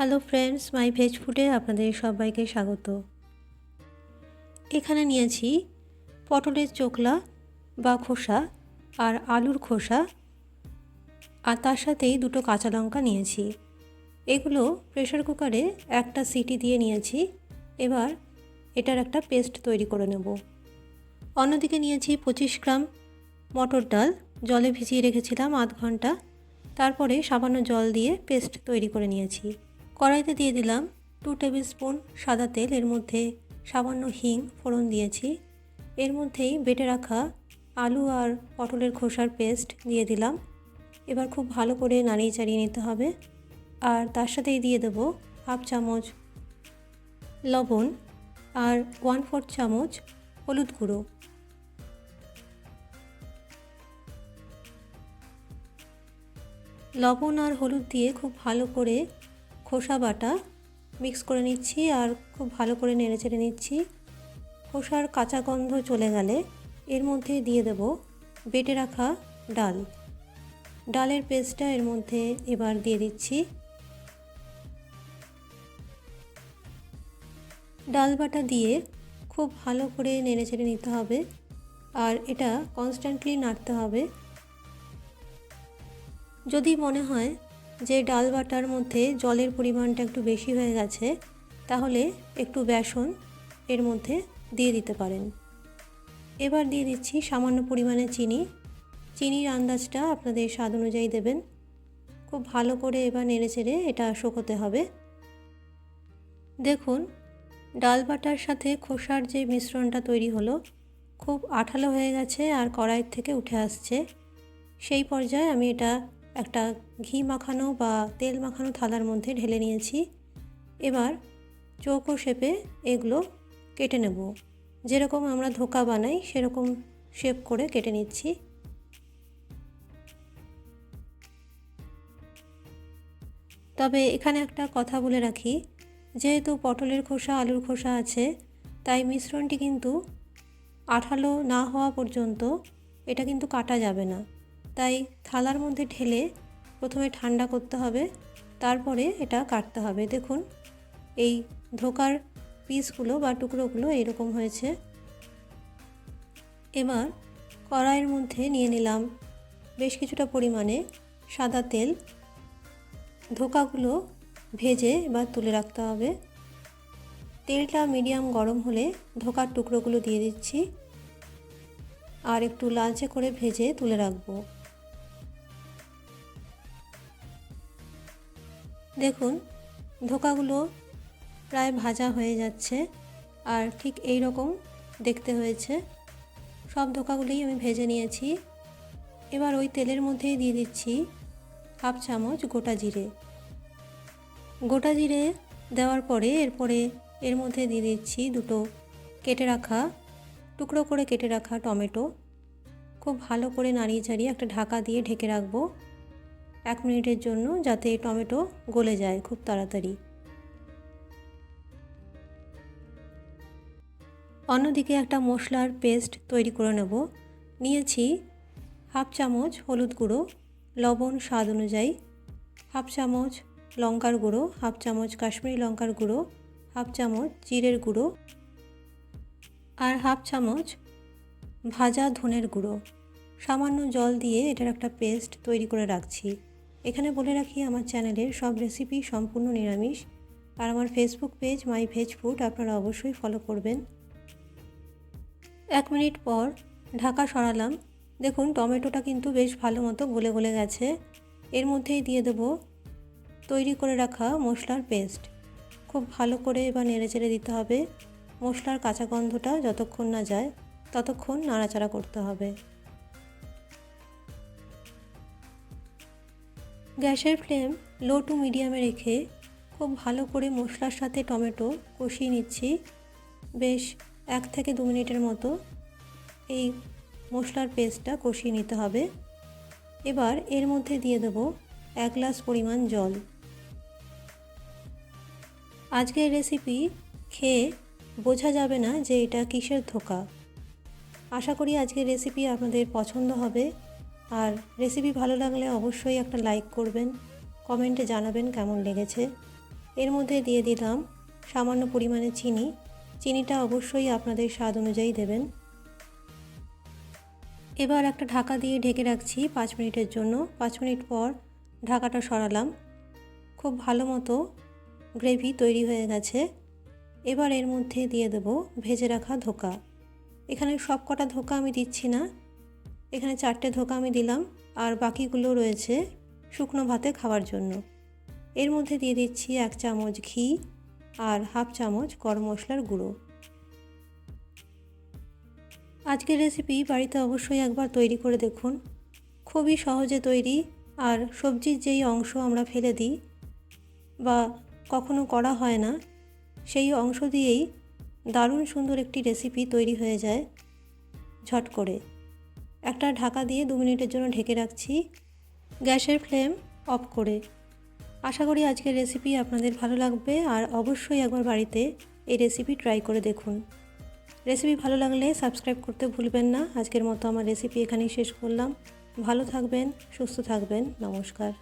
Hello friends মাই veg ফুডে আপনাদের সবাইকে স্বাগত। এখানে নিয়েছি পটলের চোকলা বা খোসা আর আলুর খোসা আর তার সাথেই দুটো কাঁচা লঙ্কা নিয়েছি। এগুলো প্রেশার কুকারে একটা সিটি দিয়ে নিয়েছি। এবার এটার একটা পেস্ট তৈরি করে নেব। অন্যদিকে নিয়েছি পঁচিশ গ্রাম মটর ডাল। জলে ভিজিয়ে রেখেছিলাম আধ ঘণ্টা। তারপরে সামান্য জল দিয়ে পেস্ট তৈরি করে নিয়েছি। কড়াইতে দিয়ে দিলাম টু টেবিল স্পুন সাদা তেল, এর মধ্যে সামান্য হিং, ফোড়ন দিয়েছি। এর মধ্যেই বেটে রাখা আলু আর পটলের খোসার পেস্ট দিয়ে দিলাম। এবার খুব ভালো করে নাড়িয়ে চাড়িয়ে নিতে হবে। আর তার সাথেই দিয়ে দেবো হাফ চামচ লবণ আর ওয়ান ফোর্থ চামচ হলুদ গুঁড়ো। লবণ আর হলুদ দিয়ে খুব ভালো করে খোসা বাটা মিক্স করে নিচ্ছি আর খুব ভালো করে নেড়ে চেড়ে নিচ্ছি। খোসার কাঁচা গন্ধ চলে গেলে এর মধ্যে দিয়ে দেব বেটে রাখা ডাল। ডালের পেস্টটা এর মধ্যে এবার দিয়ে দিচ্ছি। ডাল বাটা দিয়ে খুব ভালো করে নেড়ে চেড়ে নিতে হবে আর এটা কনস্ট্যান্টলি নাড়তে হবে। যদি মনে হয় যে ডাল বাটার মধ্যে জলের পরিমাণটা একটু বেশি হয়ে গেছে, তাহলে একটু বেসন এর মধ্যে দিয়ে দিতে পারেন। এবার দিয়ে দিচ্ছি সামান্য পরিমাণে চিনি। চিনির আন্দাজটা আপনাদের স্বাদ অনুযায়ী দেবেন। খুব ভালো করে এবার নেড়ে চেড়ে এটা শুকোতে হবে। দেখুন, ডাল বাটার সাথে খোসার যে মিশ্রণটা তৈরি হলো, খুব আঠালো হয়ে গেছে আর কড়াইয়ের থেকে উঠে আসছে। সেই পর্যায়ে আমি এটা একটা ঘি মাখানো বা তেল মাখানো থালার মধ্যে ঢেলে নিয়েছি। এবার চৌকো শেপে এগুলো কেটে নেব। যেরকম আমরা ধোকা বানাই, সেরকম শেপ করে কেটে নিচ্ছি। তবে এখানে একটা কথা বলে রাখি, যেহেতু পটলের খোসা, আলুর খোসা আছে, তাই মিশ্রণটি কিন্তু আঠালো না হওয়া পর্যন্ত এটা কিন্তু কাটা যাবে না। তাই থালার মধ্যে ঢেলে প্রথমে ঠান্ডা করতে হবে, তারপরে এটা কাটতে হবে। দেখুন, এই ধোকার পিসগুলো বা টুকরোগুলো এরকম হয়েছে। এবার কড়াইয়ের মধ্যে নিয়ে নিলাম বেশ কিছুটা পরিমাণে সাদা তেল। ধোকাগুলো ভেজে এবার তুলে রাখতে হবে। তেলটা মিডিয়াম গরম হলে ধোকার টুকরোগুলো দিয়ে দিচ্ছি। আর একটু লালচে করে ভেজে তুলে রাখব। দেখুন, ধোকাগুলো প্রায় ভাজা হয়ে যাচ্ছে আর ঠিক এই রকম দেখতে হয়েছে। সব ধোকাগুলোই আমি ভেজে নিয়েছি। এবার ওই তেলের মধ্যেই দিয়ে দিচ্ছি হাফ চামচ গোটা জিরে। গোটা জিরে দেওয়ার পরে এরপরে এর মধ্যে দিয়ে দিচ্ছি দুটো কেটে রাখা, টুকরো করে কেটে রাখা টমেটো। খুব ভালো করে নাড়িয়ে চাড়িয়ে একটা ঢাকা দিয়ে ঢেকে রাখব। এক মিনিটের জন্য যাতে টমেটো গলে যায় খুব তাড়াতাড়ি। অন্যদিকে একটা মশলার পেস্ট তৈরি করে নেব। নিয়েছি হাফ চামচ হলুদ গুঁড়ো, লবণ স্বাদ অনুযায়ী, হাফ চামচ লঙ্কার গুঁড়ো, হাফ চামচ কাশ্মীরি লঙ্কার গুঁড়ো, হাফ চামচ জিরের গুঁড়ো আর হাফ চামচ ভাজা ধনের গুঁড়ো। সামান্য জল দিয়ে এটার একটা পেস্ট তৈরি করে রাখছি। এখানে বলে রাখি, আমার চ্যানেলের সব রেসিপি সম্পূর্ণ নিরামিষ। আর আমার Facebook page my veg food আপনারা অবশ্যই ফলো করবেন। এক মিনিট পর ঢাকা সরালাম। দেখুন, টমেটোটা কিন্তু বেশ ভালো মতো গলে গলে গেছে। এর মধ্যেই দিয়ে দেবো তৈরি করে রাখা মশলার পেস্ট খুব ভালো করে এবার নেড়ে চেড়ে দিতে হবে। মশলার কাঁচা গন্ধটা যতক্ষণ না যায়, ততক্ষণ নাড়াচাড়া করতে হবে। গ্যাসের ফ্লেম লো টু মিডিয়ামে রেখে খুব ভালো করে মশলার সাথে টমেটো কষিয়ে নিচ্ছি। বেশ এক থেকে দু মিনিটের মতো এই মশলার পেস্টটা কষিয়ে নিতে হবে। এবার এর মধ্যে দিয়ে দেব এক গ্লাস পরিমাণ জল। আজকের রেসিপি খেয়ে বোঝা যাবে না যে এটা কিসের ধোকা। আশা করি আজকের রেসিপি আপনাদের পছন্দ হবে। আর রেসিপি ভালো লাগলে অবশ্যই একটা লাইক করবেন কমেন্টে জানাবেন কেমন লেগেছে। এর মধ্যে দিয়ে দিলাম সামান্য পরিমাণে চিনি। চিনিটা অবশ্যই আপনাদের স্বাদ অনুযায়ী দেবেন। এবার একটা ঢাকা দিয়ে ঢেকে রাখছি পাঁচ মিনিটের জন্য। পাঁচ মিনিট পর ঢাকাটা সরালাম। খুব ভালো মতো গ্রেভি তৈরি হয়ে গেছে। এবার এর মধ্যে দিয়ে দেব ভেজে রাখা ধোকা। এখানে সব কটা ধোকা আমি দিচ্ছি না। এখানে চারটে ধোকা আমি দিলাম, আর বাকিগুলো রয়েছে শুকনো ভাতে খাওয়ার জন্য। এর মধ্যে দিয়ে দিচ্ছি এক চামচ ঘি আর হাফ চামচ গরম মশলার গুঁড়ো। আজকের রেসিপি বাড়িতে অবশ্যই একবার তৈরি করে দেখুন। খুবই সহজে তৈরি, আর সবজির যেই অংশ আমরা ফেলে দিই বা কখনো করা হয় না, সেই অংশ দিয়েই দারুণ সুন্দর একটি রেসিপি তৈরি হয়ে যায় ঝট করে। একটা ঢাকা দিয়ে দু মিনিটের জন্য ঢেকে রাখছি গ্যাসের ফ্লেম অফ করে। আশা করি আজকের রেসিপি আপনাদের ভালো লাগবে আর অবশ্যই একবার বাড়িতে এই রেসিপি ট্রাই করে দেখুন। রেসিপি ভালো লাগলে সাবস্ক্রাইব করতে ভুলবেন না। আজকের মতো আমার রেসিপি এখানেই শেষ করলাম। ভালো থাকবেন, সুস্থ থাকবেন। নমস্কার।